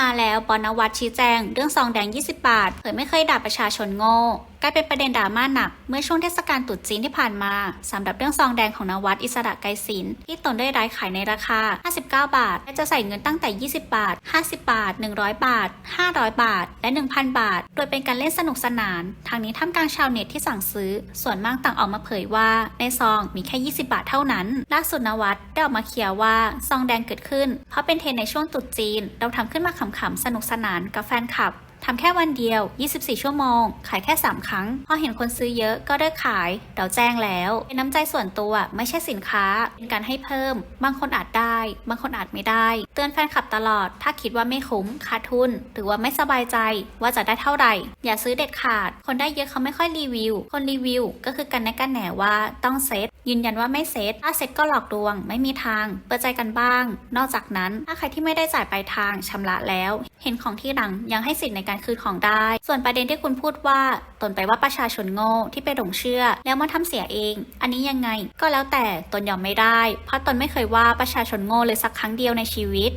มาแล้วปอนวัตชี้แจง เรื่องซองแดง 20 บาท เผยไม่เคยด่าประชาชนโง่กลายเป็นประเด็นดราม่าหนัก เมื่อช่วงเทศกาลตรุษจีนที่ผ่านมาสำหรับเรื่องซองแดงของนวัดอิสระไกรศิลที่ตนได้รายขายในราคา 59 บาท และจะใส่เงินตั้งแต่ 20 บาท 50 บาท 100 บาท 500 บาท และ 1,000 บาท โดยเป็นการเล่นสนุกสนาน ทางนี้ท่ามกลางชาวเน็ตที่สั่งซื้อ ส่วนมากต่างออกมาเผยว่า ในซองมีแค่ 20 บาทเท่านั้น ล่าสุดนวัดได้ออกมาเคลียร์ว่าซองแดงเกิดขึ้น เพราะเป็นเทรนในช่วงตรุษจีน เราทำขึ้นมาขำๆสนุกสนานกับแฟนคลับทำแค่วันเดียว 24 ชั่วโมง ขายแค่ 3 ครั้ง พอเห็นคนซื้อเยอะก็เลิกขาย เราแจ้งแล้วเป็นน้ำใจส่วนตัวไม่ใช่สินค้า เป็นการให้เพิ่ม บางคนอาจได้ บางคนอาจไม่ได้ เตือนแฟนคลับตลอด ถ้าคิดว่าไม่คุ้ม ขาดทุน หรือว่าไม่สบายใจ ว่าจะได้เท่าไหร่ อย่าซื้อเด็ดขาด คนได้เยอะเขาไม่ค่อยรีวิว คนรีวิว ก็คือกันแน่กันแหนว่าต้องเซตยืนยันว่าไม่เซ็ตถ้าเซ็ตก็หลอกลวง ไม่มีทาง เปิดใจกันบ้าง นอกจากนั้น ถ้าใครที่ไม่ได้จ่ายปลายทางชำระแล้ว เห็นของที่หลังยังให้สิทธิ์ในการคืนของได้ ส่วนประเด็นที่คุณพูดว่า ตนไปว่าประชาชนโง่ที่ไปหลงเชื่อ แล้วมาทำเสียเอง อันนี้ยังไง ก็แล้วแต่ตนยอมไม่ได้ เพราะตนไม่เคยว่าประชาชนโง่เลยสักครั้งเดียวในชีวิต